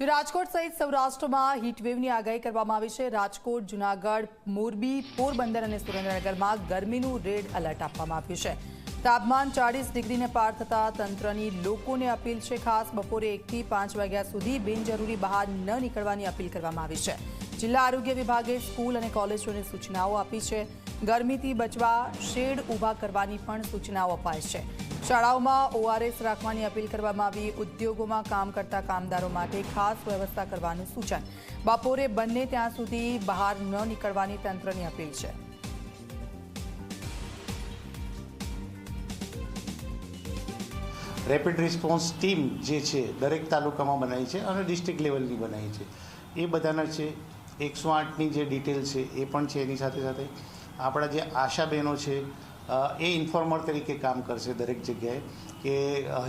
રાજકોટ સહિત સૌરાષ્ટ્રમાં હીટવેવની આગાહી કરવામાં આવી છે. રાજકોટ, જુનાગઢ, મોરબી, પોરબંદર અને સુરેન્દ્રનગરમાં ગરમીનું રેડ એલર્ટ આપવામાં આવ્યું છે. તાપમાન ચાળીસ ડિગ્રીને પાર થતા તંત્રની લોકોને અપીલ છે. ખાસ બપોરે એકથી પાંચ વાગ્યા સુધી બિનજરૂરી બહાર ન નીકળવાની અપીલ કરવામાં આવી છે. જિલ્લા આરોગ્ય વિભાગે સ્કૂલ અને કોલેજોને સૂચનાઓ આપી છે. ગરમીથી બચવા શેડ ઊભા કરવાની પણ સૂચનાઓ અપાય છે. શાળાઓમાં ઓઆરએસ રાખવાની અપીલ કરવામાં આવી. ઉદ્યોગોમાં કામ કરતા કામદારો માટે ખાસ વ્યવસ્થા કરવાનું સૂચન. બપોરે બંને ત્યાં સુધી બહાર ન નીકળવાની તંત્રની અપીલ છે. રેપિડ રિસ્પોન્સ ટીમ જે છે, દરેક તાલુકામાં બનાવી છે અને ડિસ્ટ્રિક્ટ લેવલની બનાવી છે. એ બધાના છે. એકસો આઠની જે ડિટેલ છે, એ પણ છે એની સાથે સાથે. આપણા જે આશા બહેનો છે એ ઇન્ફોર્મર તરીકે કામ કરશે દરેક જગ્યાએ કે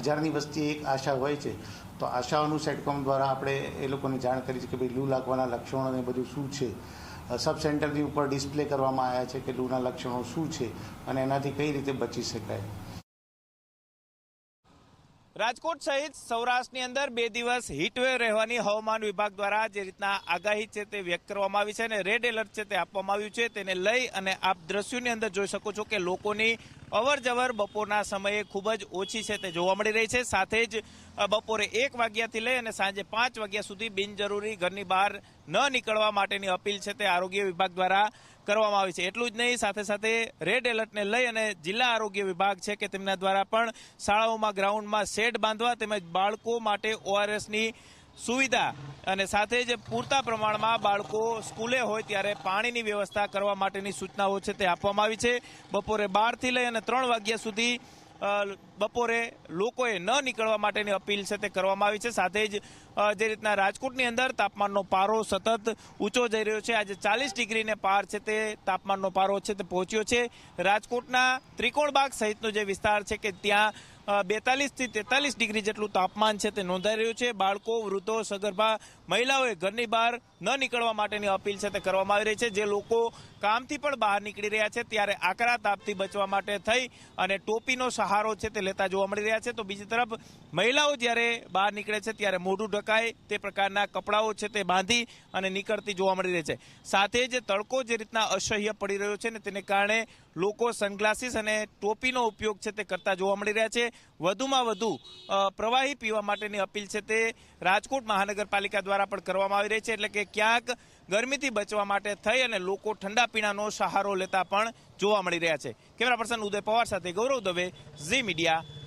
હજારની વસ્તી એક આશા હોય છે, તો આશાઓનું સેટકોમ દ્વારા આપણે એ લોકોને જાણ કરી છે કે ભાઈ લૂ લાગવાના લક્ષણો ને બધું શું છે? સબ સેન્ટરની ઉપર ડિસ્પ્લે કરવામાં આવ્યા છે કે લૂના લક્ષણો શું છે? અને એનાથી કઈ રીતે બચી શકાય? રાજકોટ સહિત સૌરાષ્ટ્રની અંદર બે દિવસ હીટવેવ રહેવાની હવામાન વિભાગ દ્વારા જે રીતના આગાહી છે તે વ્યક્ત કરવામાં આવી છે અને રેડ એલર્ટ છે તે આપવામાં આવ્યું છે. તેને લઈ અને આપ દ્રશ્યોની અંદર જોઈ શકો છો કે લોકોની અવર જવર બપોરના સમયે ખૂબ જ ઓછી છે તે જોવા મળી રહી છે. સાથે જ બપોરે એક વાગ્યાથી લઈ અને સાંજે પાંચ વાગ્યા સુધી બિનજરૂરી ઘરની બહાર ન નીકળવા માટેની અપીલ છે તે આરોગ્ય વિભાગ દ્વારા કરવામાં આવી છે. એટલું જ નહીં, સાથે સાથે રેડ એલર્ટને લઈ અને જિલ્લા આરોગ્ય વિભાગ છે કે તેમના દ્વારા પણ શાળાઓમાં ગ્રાઉન્ડમાં શેડ બાંધવા તેમજ બાળકો માટે ઓઆરએસની સુવિધા અને સાથે જ પૂરતા પ્રમાણમાં બાળકો સ્કૂલે હોય ત્યારે પાણીની વ્યવસ્થા કરવા માટેની સૂચનાઓ છે તે આપવામાં આવી છે. બપોરે બારથી લઈ અને ત્રણ વાગ્યા સુધી બપોરે લોકોએ ન નીકળવા માટેની અપીલ છે તે કરવામાં આવી છે. સાથે જ જે રીતના રાજકોટની અંદર તાપમાનનો પારો સતત ઊંચો જઈ રહ્યો છે. આજે ચાલીસ ડિગ્રીને પાર છે તે તાપમાનનો પારો છે તે પહોંચ્યો છે. રાજકોટના ત્રિકોણબાગ સહિતનો જે વિસ્તાર છે કે ત્યાં બેતાલીસથી તેતાલીસ ડિગ્રી જેટલું તાપમાન છે તે નોંધાઈ રહ્યું છે. બાળકો, વૃદ્ધો, સગર્ભા મહિલાઓએ ઘરની બહાર ન નીકળવા માટેની અપીલ છે તે કરવામાં આવી રહી છે. જે લોકો કામથી પણ બહાર નીકળી રહ્યા છે ત્યારે આકરા તાપથી બચવા માટે થઈ અને ટોપીનો સહારો છે તે લેતા જોવા મળી રહ્યા છે. તો બીજી તરફ, મહિલાઓ જ્યારે બહાર નીકળે છે ત્યારે મોઢું ઢકાય, તે પ્રકારના કપડાઓ છે તે બાંધી અને નીકળતી જોવા મળી રહી છે. સાથે જ તડકો જે રીતના અસહ્ય પડી રહ્યો છે ને તેને કારણે લોકો સનગ્લાસીસ અને ટોપીનો ઉપયોગ છે તે કરતા જોવા મળી રહ્યા છે. વધુમાં વધુ પ્રવાહી પીવા માટેની અપીલ છે તે રાજકોટ મહાનગરપાલિકા દ્વારા પણ કરવામાં આવી રહી છે. એટલે કે ક્યાંક ગરમીથી બચવા માટે થઈ અને લોકો ઠંડા પીણાનો સહારો લેતા પણ જોવા મળી રહ્યા છે. કેમેરા પર્સન ઉદય પવાર સાથે ગૌરવ દવે, ઝી મીડિયા